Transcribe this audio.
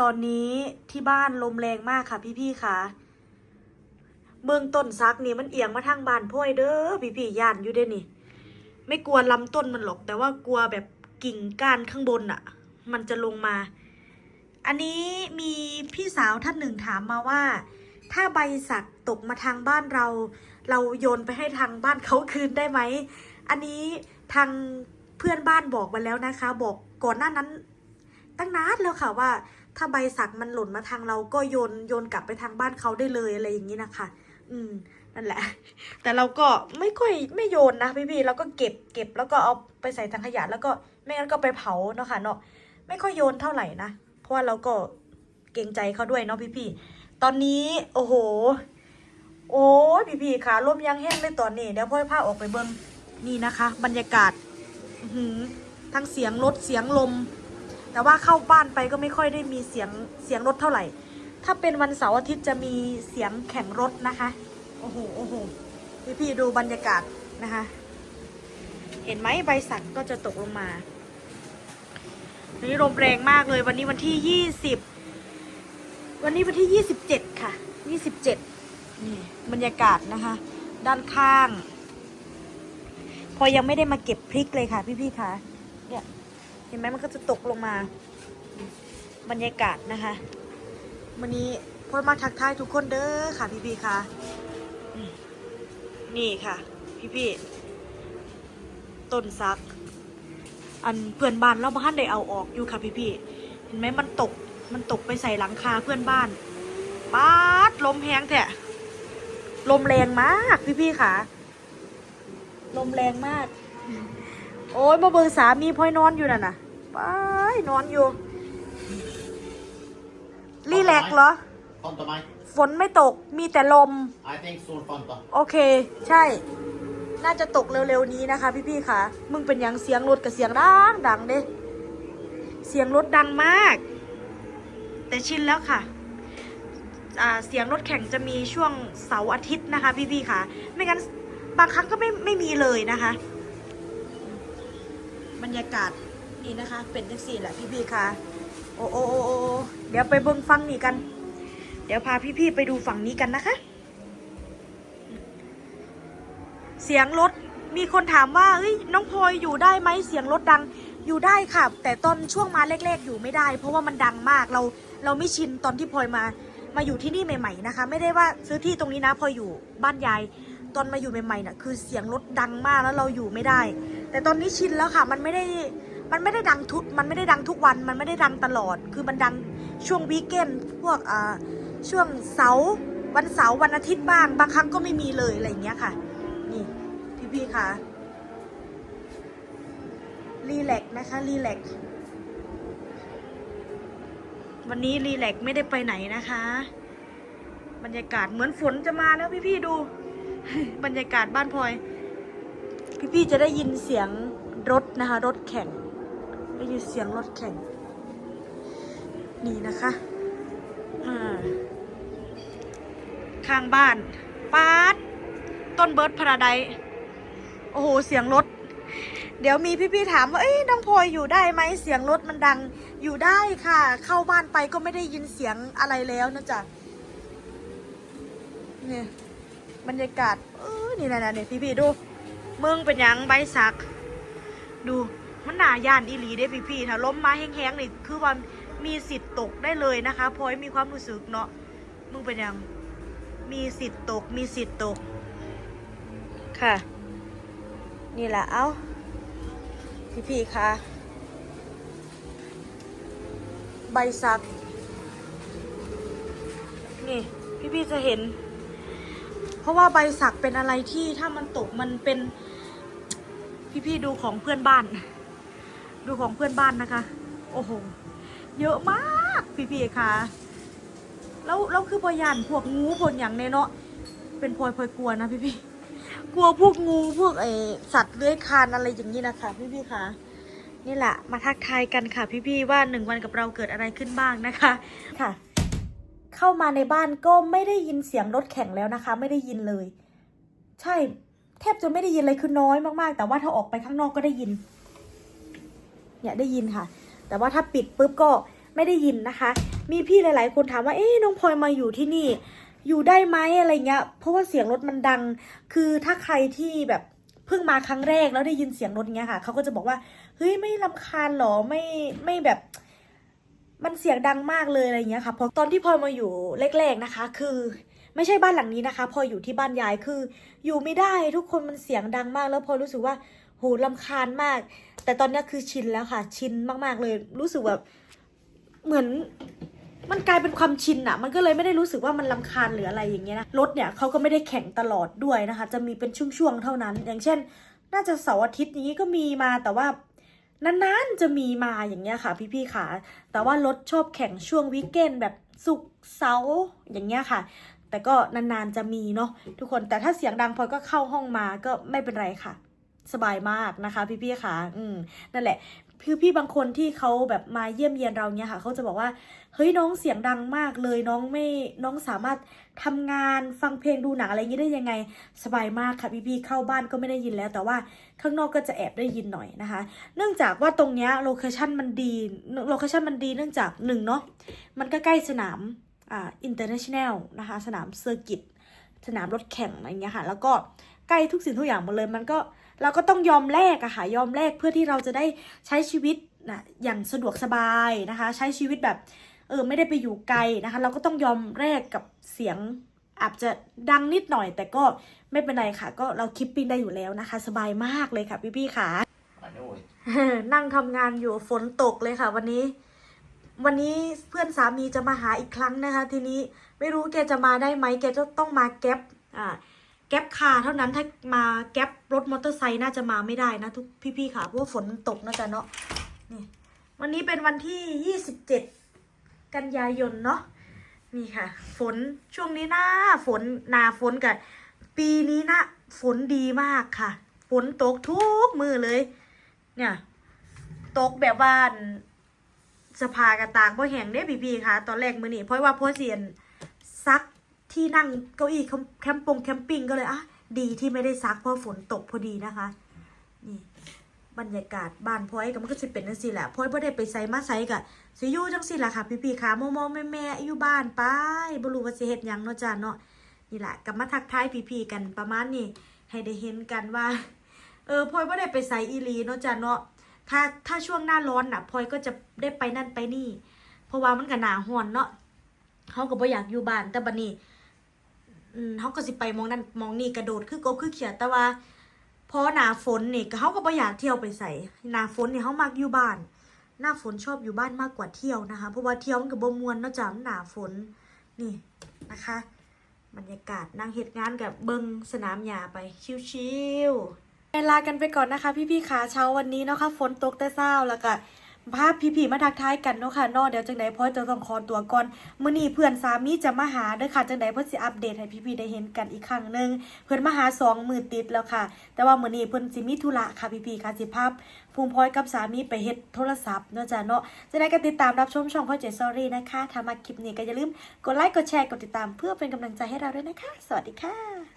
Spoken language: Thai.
ตอนนี้ที่บ้านลมแรงมากค่ะพี่ๆค่ะ เมืองต้นซักนี่มันเอียงมาทางบ้านพ่อยเด้อพี่ๆย่านอยู่เด้นี่ ไม่กลัวลำต้นมันหรอกแต่ว่ากลัวแบบกิ่งก้านข้างบนอะมันจะลงมา อันนี้มีพี่สาวท่านหนึ่งถามมาว่า ถ้าใบสักตกมาทางบ้านเรา เราโยนไปให้ทางบ้านเขาคืนได้ไหม อันนี้ทางเพื่อนบ้านบอกมาแล้วนะคะ บอกก่อนหน้านั้น ตั้งนานแล้วค่ะว่า ถ้าใบสักมันหล่นมาทางเราก็โยนโยนกลับไปทางบ้านเขาได้เลยอะไรอย่างนี้นะคะ อืมนั่นแหละ แต่เราก็ไม่ค่อยไม่โยนนะพี่ๆเราก็เก็บเก็บแล้วก็เอาไปใส่ถังขยะแล้วก็ไม่งั้นก็ไปเผาเนาะค่ะเนาะไม่ค่อยโยนเท่าไหร่นะเพราะว่าเราก็เกรงใจเขาด้วยเนาะพี่ๆตอนนี้โอ้โห โอ้พี่ๆค่ะลมยังแห้งเลยตอนนี้เดี๋ยวพ่อยพาออกไปเบิ้งนี่นะคะ บรรยากาศอื้อหือทั้งเสียงรถเสียงลม แต่ว่าเข้าบ้านไปก็ไม่ค่อยได้มีเสียงเสียงรถเท่าไหร่ ถ้าเป็นวันเสาร์อาทิตย์จะมีเสียงแข่งรถนะคะ โอ้โหโอ้โหพี่พี่ๆดูบรรยากาศนะคะ เห็นไหมใบสักก็จะตกลงมาวันนี้ลมแรงมากเลย วันนี้วันที่ยี่สิบวันนี้วันที่ยี่สิบเจ็ดค่ะยี่สิบเจ็ดนี่บรรยากาศนะคะ ด้านข้าง พอยังไม่ได้มาเก็บพริกเลยค่ะพี่พี่ๆคะ เห็นไหมมันก็จะตกลงมา บรรยากาศนะคะวันนี้พ่อมาทักทายทุกคนเด้อค่ะพี่พี่ค่ะ นี่ค่ะ พี่พี่ต้นซัก อันเพื่อนบ้านเราบ้านได้เอาออกอยู่ค่ะพี่พี่เห็นไหมมันตกมันตกไปใส่หลังคาเพื่อนบ้านป๊าดลมแหงแท้ลมแรงมากพี่พี่ค่ะ ลมแรงมาก โอ้ยมาเบิ่งสามีพลอยนอนอยู่น่ะนะไปนอนอยู่ รีแลกซ์เหรอ Fanta mig. ฝนไม่ตกมีแต่ลม I think soon Fanta. โอเค ใช่ น่าจะตกเร็วๆนี้นะคะ พี่ๆค่ะ มึงเป็นหยังเสียงรถกับเสียงดังดังเด้เสียงรถดังมาก แต่ชินแล้วค่ะอ่าเสียงรถแข่งจะมีช่วงเสาร์อาทิตย์นะคะ พี่ๆค่ะ ไม่งั้นบางครั้งก็ไม่ไม่มีเลยนะคะ บรรยากาศนี่นะคะ เป็นจังสี่แหละพี่ๆค่ะ โอ้โอ้โอ้โอเดี๋ยวไปเบิ่งฟังนี่กัน เดี๋ยวพาพี่ๆไปดูฝั่งนี้กันนะคะ เสียงรถมีคนถามว่าเอ้ยน้องพลอยอยู่ได้ไหมเสียงรถดังอยู่ได้ค่ะ แต่ตอนช่วงมาแรกๆ อยู่ไม่ได้ เพราะว่ามันดังมากเราเราไม่ชินตอนที่พลอยมามาอยู่ที่นี่ใหม่ ๆนะคะ ไม่ได้ว่าซื้อที่ตรงนี้นะพลอยอยู่บ้านยายตอนมาอยู่ใหม่ๆน่ะคือเสียงรถดังมากแล้วเราอยู่ไม่ได้ แต่ตอนนี้ชินแล้วค่ะ มันไม่ได้ มันไม่ได้ดังทุก มันไม่ได้ดังทุกวัน มันไม่ได้ดังตลอด คือมันดังช่วงวีเกนพวกอ่าช่วงเสาร์วันเสาร์วันอาทิตย์บ้าง บางครั้งก็ไม่มีเลยอะไรอย่างเงี้ยค่ะ นี่พี่พี่ๆคะรีแลกนะคะ รีแลกวันนี้รีแลกไม่ได้ไปไหนนะคะ บรรยากาศเหมือนฝนจะมาแล้วพี่พี่ๆดู บรรยากาศบ้านพลอย พี่ๆจะได้ยินเสียงรถนะคะ รถแข่งได้ยินเสียงรถแข่ง นี่นะคะอ่าข้างบ้านป๊าดต้นเบิร์ดพาราไดโอ้โห เสียงรถ เดี๋ยวมีพี่ๆถามว่า เอ้ยน้องพลอยอยู่ได้ไหมเสียงรถมันดัง อยู่ได้ค่ะ เข้าบ้านไปก็ไม่ได้ยินเสียงอะไรแล้วนะจ๊ะเนี่ยบรรยากาศเออนี่นะเนี่ยพี่ๆดู มึงเป็นยังใบสัก ดูมันหนาย่านอีหลีเด้พี่ๆถ้าล้มมาแห้งๆนี่คือว่ามีสิทธิ์ตกได้เลยนะคะพอยมีความรู้สึกเนาะมึงเป็นยัง มีสิทธิ์ตก มีสิทธิ์ตก ค่ะ นี่แหละเอาพี่พี่ๆคะใบสัก นี่พี่พี่ๆจะเห็น เพราะว่าใบสักเป็นอะไรที่ถ้ามันตกมันเป็น พี่ๆดูของเพื่อนบ้าน ดูของเพื่อนบ้านนะคะ โอ้โห เยอะมากพี่พี่ๆคะแล้วแล้วคือพยานพวกงูพวกอย่างเนเนาะ เป็นพลอยพลอยกลัวนะพี่ๆ กลัวพวกงูพวกไอสัตว์เลื้อยคลานอะไรอย่างนี้นะคะพี่พี่ๆคะนี่แหละมาทักทายกันค่ะ พี่ๆว่าหนึ่งวันกับเราเกิดอะไรขึ้นบ้างนะคะ ค่ะ เข้ามาในบ้านก็ไม่ได้ยินเสียงรถแข่งแล้วนะคะ ไม่ได้ยินเลย ใช่ แทบจะไม่ได้ยินเลยคือน้อยมากๆ แต่ว่าถ้าออกไปข้างนอกก็ได้ยิน เนี่ยได้ยินค่ะ แต่ว่าถ้าปิดปุ๊บก็ไม่ได้ยินนะคะ มีพี่หลายๆ คนถามว่า เอ๊ะน้องพลอยมาอยู่ที่นี่ อยู่ได้ไหมอะไรเงี้ย เพราะว่าเสียงรถมันดัง คือถ้าใครที่แบบเพิ่งมาครั้งแรกแล้วได้ยินเสียงรถเงี้ยค่ะเขาก็จะบอกว่า เฮ้ยไม่ลำคาญหรอไม่ไม่แบบมันเสียงดังมากเลยอะไรเงี้ยค่ะพอตอนที่พลอยมาอยู่แรก ๆนะคะ คือ ไม่ใช่บ้านหลังนี้นะคะ พออยู่ที่บ้านยายคือ อยู่ไม่ได้ทุกคนมันเสียงดังมาก แล้วพอรู้สึกว่าโหลำคาญมาก แต่ตอนนี้คือชินแล้วค่ะ ชินมากๆเลย รู้สึกแบบเหมือนมันกลายเป็นความชินอะมันก็เลยไม่ได้รู้สึกว่ามันลำคาญหรืออะไรอย่างเงี้ยนะรถเนี่ยเขาก็ไม่ได้แข่งตลอดด้วยนะคะ จะมีเป็นช่วงๆเท่านั้น อย่างเช่น น่าจะเสาร์อาทิตย์นี้ก็มีมาแต่ว่านานๆจะมีมาอย่างเงี้ยค่ะ พี่ๆค่ะ แต่ว่ารถชอบแข่งช่วงวีคเกนแบบศุกเสาร์อย่างเงี้ยค่ะ แต่ก็นานๆจะมีเนาะทุกคนแต่ถ้าเสียงดังพลอยก็เข้าห้องมาก็ไม่เป็นไรค่ะ สบายมากนะคะพี่ๆค่ะ อืมนั่นแหละคือพี่บางคนที่เขาแบบมาเยี่ยมเยียนเราเนี่ยค่ะเขาจะบอกว่าเฮ้ยน้องเสียงดังมากเลยน้องไม่น้องสามารถทำงานฟังเพลงดูหนังอะไรอย่างนี้ได้ยังไง สบายมากค่ะพี่ๆเข้าบ้านก็ไม่ได้ยินแล้ว แต่ว่าข้างนอกก็จะแอบได้ยินหน่อยนะคะ เนื่องจากว่าตรงเนี้ยโลเคชั่นมันดีโลเคชั่นมันดีเนื่องจากหนึ่งเนาะมันก็ใกล้สนาม อ่าอินเตอร์เนชั่นแนลนะคะ สนามเซอร์กิตสนามรถแข่งอะไรอย่างเงี้ยค่ะ แล้วก็ใกล้ทุกสิ่งทุกอย่างหมดเลย มันก็เราก็ต้องยอมแลกอะค่ะ ยอมแลกเพื่อที่เราจะได้ใช้ชีวิตนะอย่างสะดวกสบายนะคะ ใช้ชีวิตแบบเออไม่ได้ไปอยู่ไกลนะคะ เราก็ต้องยอมแลกกับเสียงอาจจะดังนิดหน่อย แต่ก็ไม่เป็นไรค่ะ ก็เราคลิปปิ้งได้อยู่แล้วนะคะ สบายมากเลยค่ะพี่ๆค่ะ I know it. นั่งทำงานอยู่ฝนตกเลยค่ะวันนี้ วันนี้เพื่อนสามีจะมาหาอีกครั้งนะคะ ทีนี้ไม่รู้แกจะมาได้ไหมแกจะต้องมาแก๊ปอ่าแก๊ปคาเท่านั้นถ้ามาแก๊ปรถมอเตอร์ไซค์น่าจะมาไม่ได้นะทุกพี่ๆค่ะเพราะว่าฝนตกนะจ๊ะเนาะนี่วันนี้เป็นวันที่ยี่สิบเจ็ดกันยายนเนาะนี่ค่ะ ฝนช่วงนี้หน้าฝนหนาฝนกับปีนี้นะฝนดีมากค่ะ ฝนตกทุกมือเลย เนี่ย ตกแบบว่าน สภากระตากบ่แห้งเด้พี่พี่ๆค่ะ ตอนแรกมือนี่เพราะว่าพ่อเสียนซักที่นั่งเก้าอี้แคมปงแคมปิ้งก็เลยอะดีที่ไม่ได้ซักเพราะฝนตกพอดีนะคะ นี่บรรยากาศบ้านพ่อยก็มันก็จะเป็นจังซี่แหละพ่อยบ่ได้ไปไสมาไสกะสิอยู่จังซี่แหละค่ะ พี่พี่ๆค่ะมอมๆแม่ๆอยู่บ้านไปบ่รู้ว่าสิเฮ็ดหยังเนาะจ้าเนาะนี่แหละกลับมาทักทายพี่พี่ๆกันประมาณนี้ให้ได้เห็นกันว่า เออพลอยไม่ได้ไปไซอีลีเนาะจ้ะเนาะ ถ้าถ้าช่วงหน้าร้อนน่ะพลอยก็จะได้ไปนั่นไปนี่ เพราะว่ามันก็หนาห้อนเนาะเขาก็บ่อยากอยู่บ้านแต่บัดนี้เขาก็สิไปมองนั่นมองนี่กระโดดคือกบคือเขียดแต่ว่าพอหนาฝนนี่เขาก็บ่อยากเที่ยวไปใส่หนาฝนเนี่ยเขามักอยู่บ้าน หน้าฝนชอบอยู่บ้านมากกว่าเที่ยวนะคะเพราะว่าเที่ยวมันก็บ่มวนเนาะจ้ะมันหนาฝนนี่นะคะ บรรยากาศนั่งเฮ็ดงานกับเบิงสนามหญ้าไปชิวๆ ลากันไปก่อนนะคะ พี่ๆขาเช้าวันนี้เนาะค่ะฝนตกแต่เช้าแล้วก็ภาพพี่ๆมาทักทายกันเนาะค่ะเนอเดี๋ยวจังไดพ่อจะต้องขอตัวก่อนมื้อนี้เพื่อนสามีจะมาหาเด้อค่ะจังไดเพิ่นสิอัปเดตให้พี่ๆได้เห็นกันอีกครั้งหนึงเพิ่อนมาหาสองมือติดแล้วค่ะ แต่ว่ามื้อนี้เพิ่นสิมีธุระค่ะพี่ๆค่ะสิพาพภูมิพอยกับสามีไปเฮ็ดโทรศัพท์เนาะจ้ะเนาะจะได้ก็ติดตามรับชมช่องพ่อเจสอรี่นะคะถ้ามาคลิปนี้ก็อย่าลืมกดไลค์กดแชร์กดติดตามเพื่อเป็นกำลังใจให้เราด้วยนะคะ สวัสดีค่ะ